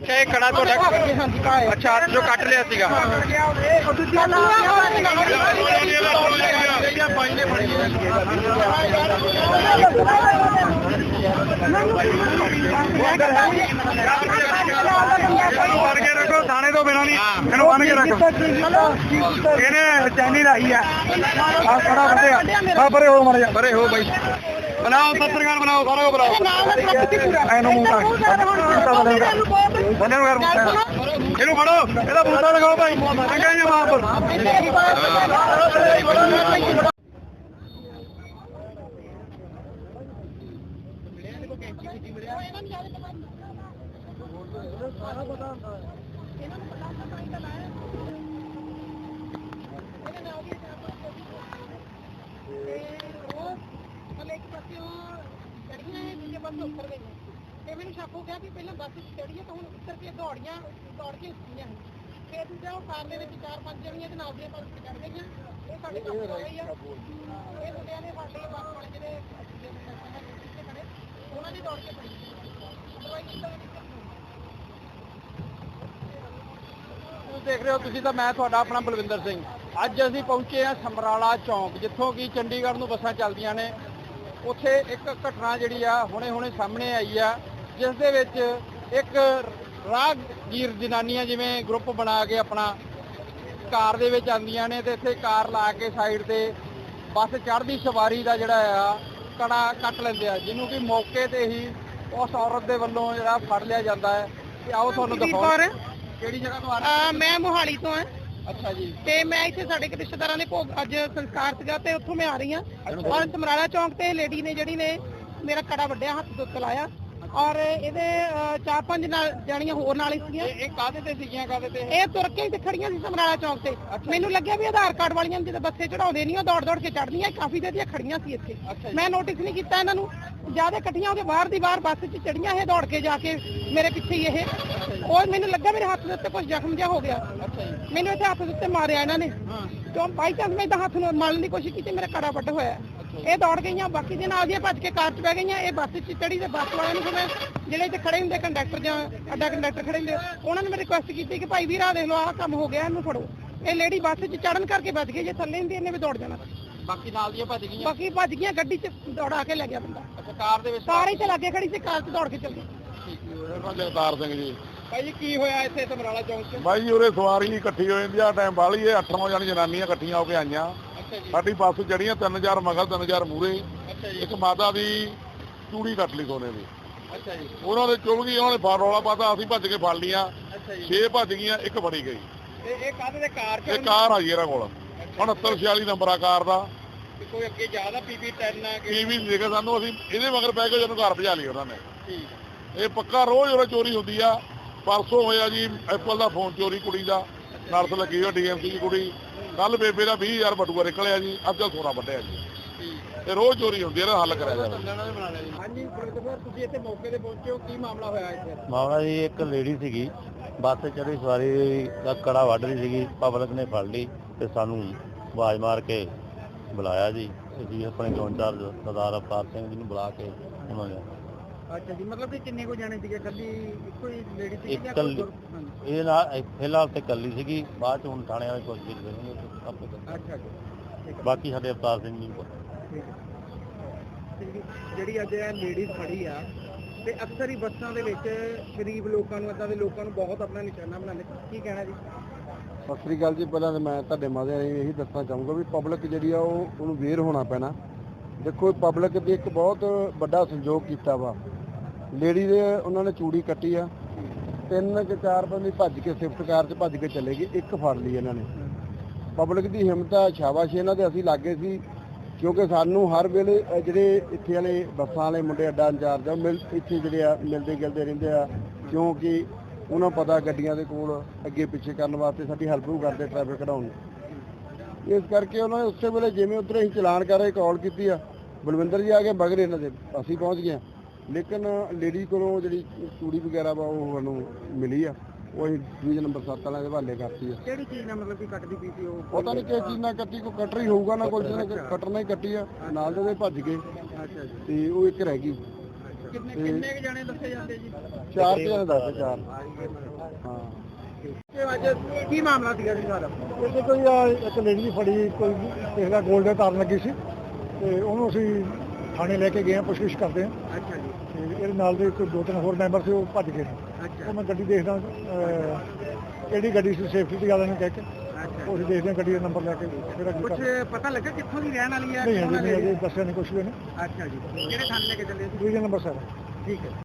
ਅੱਛਾ ਇਹ ਕੜਾ ਤੁਹਾਡਾ ਅੱਛਾ ਹੱਥ ਜੋ ਕੱਟ ਲਿਆ ਸੀਗਾ। ਇਹਨੂੰ ਕੇ ਰੱਖੋ ਥਾਣੇ ਤੋਂ ਬਿਨਾਂ ਨਹੀਂ ਇਹਨੂੰ ਬੰਨ ਕੇ ਰੱਖੋ। ਇਹਨੇ ਚੈਨੀ ਲਾਈ ਆ। ਆ ਖੜਾ ਬੰਦੇ ਆ ਆ ਪਰੇ ਹੋ ਮਰ ਜਾ ਪਰੇ ਹੋ ਬਾਈ। ਬਣਾਓ ਪੱਤਰਕਾਰ ਬਣਾਓ ਸਾਰਾ ਕੁਝ ਬਣਾਓ। ਐਨੂੰ ਮੂੰਹ ਬੰਦੇ ਨੂੰ ਕਰ ਇਹਨੂੰ ਫੜੋ ਇਹਦਾ ਬੂਟਾ ਲਗਾਓ ਭਾਈ। ਚੰਗਾ ਜੀ ਮਾਂ ਪਰ ਤੇ ਮੈਨੂੰ ਸ਼ੱਕ ਹੋ ਗਿਆ ਵੀ ਪਹਿਲਾਂ ਬੱਸ ਚ ਚੜੀਏ ਤਾਂ ਹੁਣ ਉੱਤਰ ਕੇ ਦੌੜੀਆਂ, ਦੌੜ ਕੇ ਉੱਠੀਆਂ ਫਿਰ ਦੂਜਾ ਉਹ ਕਾਰ ਦੇ ਵਿੱਚ ਚਾਰ ਪੰਜ ਜਣੀਆਂ ਦੇ ਨਾਲ ਦੀਆਂ ਬੱਸ ਚ ਚੜ ਗਈਆਂ। ਇਹ ਸਾਡੇ ਕੰਮ ਹੋ ਗਈ ਆ। ਇਹ ਮੁੰਡਿਆਂ ਨੇ ਸਾਡੇ ਬੱਸ ਵਾਲੇ ਜਿਹੜੇ ਖੜੇ, ਉਹਨਾਂ ਦੀ ਦੌੜ ਕੇ ਪੜੀ ਦਵਾਈ ਇੱਦਾਂ ਦੀ ਦਿੱਕਤ ਨਹੀਂ ਤੁਸੀਂ ਦੇਖ ਰਹੇ ਹੋ ਤੁਸੀਂ ਤਾਂ ਮੈਂ ਤੁਹਾਡਾ ਆਪਣਾ ਬਲਵਿੰਦਰ ਸਿੰਘ। ਅੱਜ ਅਸੀਂ ਪਹੁੰਚੇ ਹਾਂ ਸਮਰਾਲਾ ਚੌਂਕ ਜਿੱਥੋਂ ਕਿ ਚੰਡੀਗੜ੍ਹ ਨੂੰ ਬੱਸਾਂ ਚੱਲਦੀਆਂ ਨੇ। ਉੱਥੇ ਇੱਕ ਘਟਨਾ ਜਿਹੜੀ ਆ ਹੁਣੇ-ਹੁਣੇ ਸਾਹਮਣੇ ਆਈ ਆ ਜਿਸ ਦੇ ਵਿੱਚ ਇੱਕ ਰਾਹਗੀਰ ਜਨਾਨੀਆਂ ਜਿਵੇਂ ਗਰੁੱਪ ਬਣਾ ਕੇ ਆਪਣਾ ਕਾਰ ਦੇ ਵਿੱਚ ਆਉਂਦੀਆਂ ਨੇ ਤੇ ਇੱਥੇ ਕਾਰ ਲਾ ਕੇ ਸਾਈਡ ਤੇ ਬੱਸ ਚੜ੍ਹਦੀ ਸਵਾਰੀ ਦਾ ਜਿਹੜਾ ਆ ਕੜਾ ਕੱਟ ਲੈਂਦੇ ਆ ਜਿਹਨੂੰ ਕਿ ਮੌਕੇ ਤੇ ਹੀ ਉਸ ਔਰਤ ਦੇ ਵੱਲੋਂ ਜਿਹੜਾ ਫੜ ਲਿਆ ਜਾਂਦਾ ਹੈ। ਤੇ ਆਓ ਤੁਹਾਨੂੰ ਦਿਖਾਉਂਦੇ। ਕਿਹੜੀ ਜਗ੍ਹਾ ਤੋਂ ਆ ਰਹੇ ਆ ਮੈਂ ਮੋਹਾਲੀ ਤੋਂ ਆ ਅੱਛਾ ਜੀ। ਤੇ ਮੈਂ ਇੱਥੇ ਸਾਡੇ ਇੱਕ ਰਿਸ਼ਤੇਦਾਰਾਂ ਦੇ ਭੋਗ ਅੱਜ ਸੰਸਕਾਰ ਸੀਗਾ ਤੇ ਉੱਥੋਂ ਮੈਂ ਆ ਰਹੀ ਹਾਂ। ਔਰ ਸਮਰਾਲਾ ਚੌਂਕ ਤੇ ਲੇਡੀ ਨੇ ਜਿਹੜੀ ਨੇ ਮੇਰਾ ਕੜਾ ਵੱਡਿਆ ਹੱਥ ਤੋਂ ਲਾਇਆ। ਔਰ ਇਹਦੇ ਚਾਰ ਪੰਜ ਨਾਲ ਜਾਣੀਆਂ ਹੋਰ ਨਾਲ ਹੀ ਸੀਗੀਆਂ। ਇਹ ਇਹ ਕਾਹਦੇ ਤੇ ਸੀਗੀਆਂ ਕਾਹਦੇ ਤੇ? ਇਹ ਤੁਰ ਕੇ ਹੀ ਤੇ ਖੜੀਆਂ ਸੀ ਸਮਰਾਲਾ ਚੌਂਕ ਤੇ। ਮੈਨੂੰ ਲੱਗਿਆ ਵੀ ਆਧਾਰ ਕਾਰਡ ਵਾਲੀਆਂ ਨੂੰ ਜਦੋਂ ਬੱਸੇ ਚੜਾਉਂਦੇ ਨਹੀਂ ਉਹ ਦੌੜ ਦੌੜ ਕੇ ਚੜਦੀਆਂ ਕਾਫੀ ਦੇਰ ਦੀਆਂ ਖੜੀਆਂ ਸੀ ਇੱਥੇ। ਅੱਛਾ ਜੀ। ਮੈਂ ਨੋਟਿਸ ਨਹੀਂ ਕੀਤਾ ਇਹਨਾਂ ਨੂੰ। ਜ਼ਿਆਦਾ ਇਕੱਠੀਆਂ ਹੋ ਕੇ ਬਾਹਰ ਦੀ ਬਾਹਰ ਬੱਸ 'ਚ ਚੜੀਆਂ ਇਹ ਦੌੜ ਕੇ ਜਾ ਕੇ ਮੇਰੇ ਪਿੱਛੇ ਹੀ ਇਹ। ਉਹ ਮੈਨੂੰ ਲੱਗਾ ਮੇਰੇ ਹੱਥ ਦੇ ਉੱਤੇ ਕੁਝ ਜ਼ਖਮ ਜਿਹਾ ਹੋ ਗਿਆ। ਅੱਛਾ ਜੀ। ਮੈਨੂੰ ਇੱਥੇ ਹੱਥ ਦੇ ਉੱਤੇ ਮਾਰਿਆ ਇਹਨਾਂ ਨੇ। ਹਾਂ। ਕਿਉਂ? ਬਾਈ ਚਾਂਸ ਮੈਂ ਤਾਂ ਹੱਥ ਨੂੰ ਮਾਰਨ ਦੀ ਕੋਸ਼ਿਸ਼ ਕੀਤੀ ਮੇਰਾ ਕੜਾ ਵੱਡ ਹੋਇਆ। ਇਹ ਦੌੜ ਗਈਆਂ ਬਾਕੀ ਦੇ ਨਾਲ ਦੀਆਂ ਭੱਜ ਕੇ ਕਾਰ 'ਚ ਬਹਿ ਗਈਆਂ। ਇਹ ਬੱਸ 'ਚ ਚੜੀ ਤੇ ਬੱਸ ਵਾਲਿਆਂ ਨੂੰ ਮੈਂ ਜਿਹੜੇ ਇੱਥੇ ਖੜੇ ਹੁੰਦੇ ਕੰਡਕਟਰ ਜਾਂ ਅੱਡਾ ਕੰਡਕਟਰ ਖੜੇ ਹੁੰਦੇ ਉਹਨਾਂ ਨੇ ਮੈਂ ਰਿਕੁਐਸਟ ਕੀਤੀ ਕਿ ਭਾਈ ਵੀਰ ਆਹ ਦੇਖ ਲਓ ਆਹ ਕੰਮ ਹੋ ਗਿਆ ਇਹਨੂੰ ਫੜੋ। ਇਹ ਲੇਡੀ ਬੱਸ 'ਚ ਚੜਨ ਕਰਕੇ ਬਚ ਗਈ ਜੇ ਥੱਲੇ ਹੁੰਦੀ ਇਹਨੇ ਵੀ ਦੌੜ ਜਾਣਾ। ਬਾਕੀ ਨਾਲ ਦੀਆਂ ਭੱਜ ਗਈਆਂ? ਬਾਕੀ ਭੱਜ ਗਈਆਂ ਗੱਡੀ 'ਚ ਦੌੜਾ ਕੇ ਲੈ ਗਿਆ ਬੰਦਾ। ਅੱਛਾ ਕਾਰ ਦੇ ਵਿੱਚ ਕਾਰ ਹੀ ਤੇ ਲਾਗੇ ਖੜੀ ਸੀ ਕਾਰ 'ਚ ਦੌੜ ਕੇ ਚੱਲ। ਗਈ ਜਗਤਾਰ ਸਿੰਘ ਜੀ। ਭਾਈ ਜੀ ਕੀ ਹੋਇਆ ਇੱਥੇ ਸਮਰਾਲਾ ਚੌਂਕ 'ਚ? ਬਾਈ ਜੀ ਉਰੇ ਸਵਾਰੀ ਇਕੱਠੀ ਹੋ ਜਾਂਦੀ ਆ ਟਾਈਮ ਬਾਲੀ ਇਹ 8 ਜਣ ਜਨਾਨੀਆਂ ਇਕੱਠੀਆਂ ਹੋ ਕੇ ਆਈਆਂ। ਸਾਡੀ ਬੱਸ ਚੜੀਆਂ 3000 ਮਗਲ 3000 ਮੂਰੇ ਇੱਕ ਮਾਤਾ ਦੀ ਚੂੜੀ ਕੱਟ ਲਈ ਸੋਨੇ ਦੀ। ਅੱਛਾ ਜੀ। ਉਹਨਾਂ ਦੇ ਚੁੱਲ ਗਈ ਉਹਨਾਂ ਨੇ ਫੜ ਰੌਲਾ ਪਾਤਾ ਅਸੀਂ ਭੱਜ ਕੇ ਫੜ ਲੀਆਂ 6 ਭੱਜ ਗਈਆਂ ਇੱਕ ਫੜੀ ਗਈ। ਇਹ ਇਹ ਕਾਹਦੇ ਦੇ ਕਾਰ 'ਚ ਇਹ ਕਾਰ ਆ ਜੀ ਇਹਨਾਂ ਕੋਲ। 6946 ਨੰਬਰ ਆ ਕਾਰ ਦਾ। ਕੋਈ ਅੱਗੇ ਜ਼ਿਆਦਾ ਪੀਪੀ 10 ਆ ਕੀ? ਨਹੀਂ ਦੇਖਿਆ ਸਾਨੂੰ ਅਸੀਂ ਇਹਦੇ ਮਗਰ ਪੈ ਕੇ ਜਦੋਂ ਘਰ ਭਜਾ ਲਈ ਉਹਨਾਂ ਨੇ। ਠੀਕ। ਇਹ ਪੱਕਾ ਰੋਜ਼ ਉਰੇ ਚੋਰੀ ਹੁੰਦੀ ਆ। ਪਰਸੋਂ ਹੋਇਆ ਜੀ ਐਪਲ ਦਾ ਫੋਨ ਚੋਰੀ ਕੁੜੀ ਦਾ। ਨਰਸ ਲੱਗੀ ਹੋਈ ਡੀਐਮਸੀ ਦੀ ਕੁੜੀ। ਕੱਲ ਬੇਬੇ ਦਾ 20000 ਬਟੂਆ ਨਿਕਲਿਆ ਜੀ ਅੱਜ ਸੋਨਾ ਵੱਢਿਆ ਜੀ। ਇਹ ਰੋਜ਼ ਚੋਰੀ ਹੁੰਦੀ ਹੈ ਇਹਦਾ ਹੱਲ ਕਰਿਆ ਜਾਵੇ। ਜੀ ਹਾਂਜੀ ਪ੍ਰੋਫੈਸਰ ਤੁਸੀਂ ਇੱਥੇ ਮੌਕੇ ਤੇ ਪਹੁੰਚੇ ਹੋ ਕੀ ਮਾਮਲਾ ਹੋਇਆ ਇੱਥੇ? ਮਾਮਲਾ ਜੀ ਇੱਕ ਲੇਡੀ ਸੀਗੀ ਬੱਸ ਤੇ ਚੜੀ ਸਵਾਰੀ ਦਾ ਕੜਾ ਵੱਢ ਰਹੀ ਸੀਗੀ ਪਬਲਿਕ ਨੇ ਫੜ ਲਈ ਤੇ ਸਾਨੂੰ ਆਵਾਜ਼ ਮਾਰ ਕੇ ਬੁਲਾਇਆ ਜੀ। ਅਸੀਂ ਆਪਣੇ ਚੌਂਚਾਰ ਸਰਦਾਰ ਅਵਤਾਰ ਸਿੰਘ ਜੀ ਨੂੰ ਬੁਲਾ ਕੇ ਉਹਨਾਂ ਨੇ ਅੱਛਾ ਜੀ ਮਤਲਬ ਕਿ ਕਿੰਨੇ ਕੋ ਜਾਣੇ ਸੀਗੇ? ਕੱਲੀ ਇੱਕੋ ਹੀ ਲੇਡੀ ਸੀ ਇੱਕ ਕੱਲੀ ਇਹ ਨਾਲ ਇਹ ਫਿਲਹਾਲ ਤੇ ਕੱਲੀ ਸੀਗੀ ਬਾਅਦ ਚ ਹੁਣ ਥਾਣੇ ਵਾਲੇ ਕੋਸ਼ਿਸ਼ ਕਰਨਗੇ ਆਪੇ ਕਰਨਗੇ। ਅੱਛਾ ਜੀ ਬਾਕੀ ਸਾਡੇ ਅਵਤਾਰ ਸਿੰਘ ਜੀ ਪਤਾ। ਜਿਹੜੀ ਅੱਜ ਇਹ ਲੇਡੀਜ਼ ਖੜੀ ਆ ਤੇ ਅਕਸਰ ਹੀ ਬੱਸਾਂ ਦੇ ਵਿੱਚ ਗਰੀਬ ਲੋਕਾਂ ਨੂੰ ਇਦਾਂ ਦੇ ਲੋਕਾਂ ਨੂੰ ਬਹੁਤ ਆਪਣਾ ਨਿਸ਼ਾਨਾ ਬਣਾਉਂਦੇ। ਕੀ ਕਹਿਣਾ ਜੀ? ਸਤਿ ਸ੍ਰੀ ਅਕਾਲ ਜੀ ਪਹਿਲਾਂ ਤਾਂ ਮੈਂ ਤੁਹਾਡੇ ਮਾਧਿਅਮ ਰਾਹੀਂ ਇਹੀ ਦੱਸਣਾ ਚਾਹੂੰਗਾ ਵੀ ਪਬਲਿਕ ਜਿਹੜੀ ਆ ਉਹ ਉਹਨੂੰ ਵੇਰ ਹੋਣਾ ਪੈਣਾ। ਦੇਖੋ ਪਬਲਿਕ ਦੀ ਇੱਕ ਬਹੁਤ ਵੱਡਾ ਸੰਯੋਗ ਕੀਤਾ ਵਾ। ਲੇਡੀ ਦੇ ਉਹਨਾਂ ਨੇ ਚੂੜੀ ਕੱਟੀ ਆ। ਤਿੰਨ ਕਿ ਚਾਰ ਬੰਦੇ ਭੱਜ ਕੇ ਸਿਫਟ ਕਾਰ 'ਚ ਭੱਜ ਕੇ ਚਲੇ ਗਏ ਇੱਕ ਫੜ ਲਈ ਇਹਨਾਂ ਨੇ। ਪਬਲਿਕ ਦੀ ਹਿੰਮਤ ਆ ਸ਼ਾਬਾਸ਼ ਇਹਨਾਂ ਦੇ ਅਸੀਂ ਲਾਗੇ ਸੀ। ਕਿਉਂਕਿ ਸਾਨੂੰ ਹਰ ਵੇਲੇ ਅ, ਜਿਹੜੇ ਇੱਥੇ ਵਾਲੇ ਬੱਸਾਂ ਵਾਲੇ ਮੁੰਡੇ ਅੱਡਾ ਇੰਚਾਰਜ ਆ ਉਹ ਮਿਲ ਇੱਥੇ ਜਿਹੜੇ ਆ ਮਿਲਦੇ ਗਿਲਦੇ ਰਹਿੰਦੇ ਆ। ਕਿਉਂਕਿ ਉਹਨਾਂ ਨੂੰ ਪਤਾ ਗੱਡੀਆਂ ਦੇ ਕੋਲ ਅੱਗੇ ਪਿੱਛੇ ਕਰਨ ਵਾਸਤੇ ਸਾਡੀ ਹੈਲਪ ਵੀ ਕਰਦੇ ਟ੍ਰੈਫਿਕ ਕਢਾਉਣ ਨੂੰ। ਇਸ ਕਰਕੇ ਉਹਨਾਂ ਨੇ ਉਸੇ ਵੇਲੇ ਜਿਵੇਂ ਉੱਧਰ ਅਸੀਂ ਚਲਾਨ ਕਰ ਰਹੇ ਕਾਲ ਕੀਤੀ ਆ। ਬਲਵਿੰਦਰ ਜੀ ਆ ਕੇ ਮਗਰ ਇਹਨਾਂ ਦੇ ਅਸੀਂ ਪਹੁੰਚ ਗਏ ਹਾਂ। ਲੇਕਿਨ ਲੇਡੀ ਕੋਲੋਂ ਜਿਹੜੀ ਚੂੜੀ ਵਗੈਰਾ ਵਾ ਉਹ ਸਾਨੂੰ ਮਿਲੀ ਆ। ਉਹ ਅਸੀਂ ਡਿਵੀਜ਼ਨ ਨੰਬਰ 7 ਵਾਲਿਆਂ ਦੇ ਹਵਾਲੇ ਕਰਤੀ ਆ। ਕਿਹੜੀ ਚੀਜ਼ ਨਾਲ ਮਤਲਬ ਕਿ ਕੱਟਦੀ ਪਈ ਸੀ ਉਹ? ਪਤਾ ਨਹੀਂ ਕਿਸ ਚੀਜ਼ ਨਾਲ ਕੱਟੀ ਕੋ ਕਟਰ ਹੀ ਹੋਊਗਾ ਨਾ ਕੋਲ ਜਿਹਨੇ ਕੱਟਣਾ ਹੀ ਕੱਟੀ ਆ। ਨਾਲ ਦੇ ਉਹਦੇ ਭੱਜ ਗਏ। ਅੱਛਾ ਜੀ। ਤੇ ਉਹ ਇੱਕ ਰਹਿ ਗਈ। ਕਿੰਨੇ ਕਿੰਨੇ ਕੁ ਜਣੇ ਦੱਸੇ ਜਾਂਦੇ ਜੀ? ਚਾਰ ਤੇ ਜਣੇ ਦੱਸ ਚਾਰ। ਹਾਂ। ਕੀ ਮਾਮਲਾ ਸੀਗਾ ਜੀ ਸਾਰਾ ਇਹਦੇ ਕੋਈ ਆ ਇੱਕ ਲੇਡੀ ਦੀ ਫੜੀ ਕੋਈ ਕਿਸੇ ਦਾ ਗੋਲਡ ਦਾ ਤਾਰਨ ਲੱਗੀ ਸੀ। ਤੇ ਉਹਨੂੰ ਅਸੀਂ ਥਾਣੇ ਲੈ ਕੇ ਗਏ ਹਾਂ ਪੁੱਛਗਿੱਛ ਕਰਦੇ ਹਾਂ ਅੱਛਾ ਜੀ। ਤੇ ਇਹਦੇ ਨਾਲ ਦੇ ਕੋਈ ਦੋ ਤਿੰਨ ਹੋਰ ਮੈਂਬਰ ਸੀ ਉਹ ਭੱਜ ਗਏ ਨੇ। ਉਹ ਮੈਂ ਗੱਡੀ ਦੇਖਦਾ ਅਹ, ਕਿਹੜੀ ਗੱਡੀ ਸੀ ਸੇਫਟੀ ਦੀ ਗੱਲ ਨਹੀਂ ਕਹਿ ਕੇ। ਉਹ ਅਸੀਂ ਦੇਖਦੇ ਹਾਂ ਗੱਡੀ ਦਾ ਨੰਬਰ ਲੈ ਕੇ ਫਿਰ ਅੱਗੇ ਕੁਝ ਪਤਾ ਲੱਗਾ ਕਿੱਥੋਂ ਦੀ ਰਹਿਣ ਵਾਲੀ ਨਹੀਂ ਹੈ ਨਹੀਂ ਅਜੇ ਦੱਸਿਆ ਨਹੀਂ ਕੁਛ ਵੀ ਨਹੀਂ ਅੱਛਾ ਜੀ। ਕਿਹੜੇ ਥਾਣੇ ਲੈ ਕੇ ਚੱਲੇ ਸੀ ਦੂਜੇ ਨੰਬਰ ਸਰ। ਠੀਕ ਹੈ।